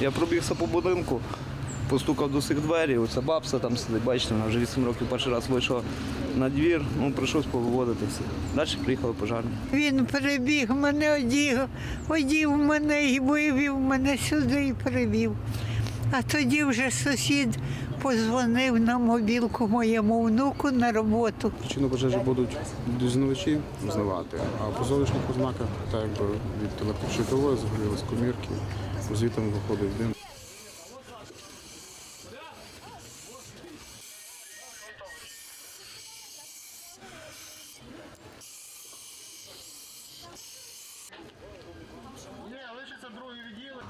Я пробігся по будинку, постукав до цих двері, оця бабця там сидить, бачите, вона вже 8 років перший раз вийшла на двір, ну прийшлось повиводитися. Далі приїхали пожарні. Він перебіг, мене одіг, одів мене і вивів мене сюди і перевів. А тоді вже сусід позвонив на мобілку моєму внуку на роботу. Причину пожежі будуть дізнавачі узнавати, а по зовнішніх ознаках, так якби від телепощитової згоріли з комірки, звітом виходить дим. Ні, лишиться другий відділок.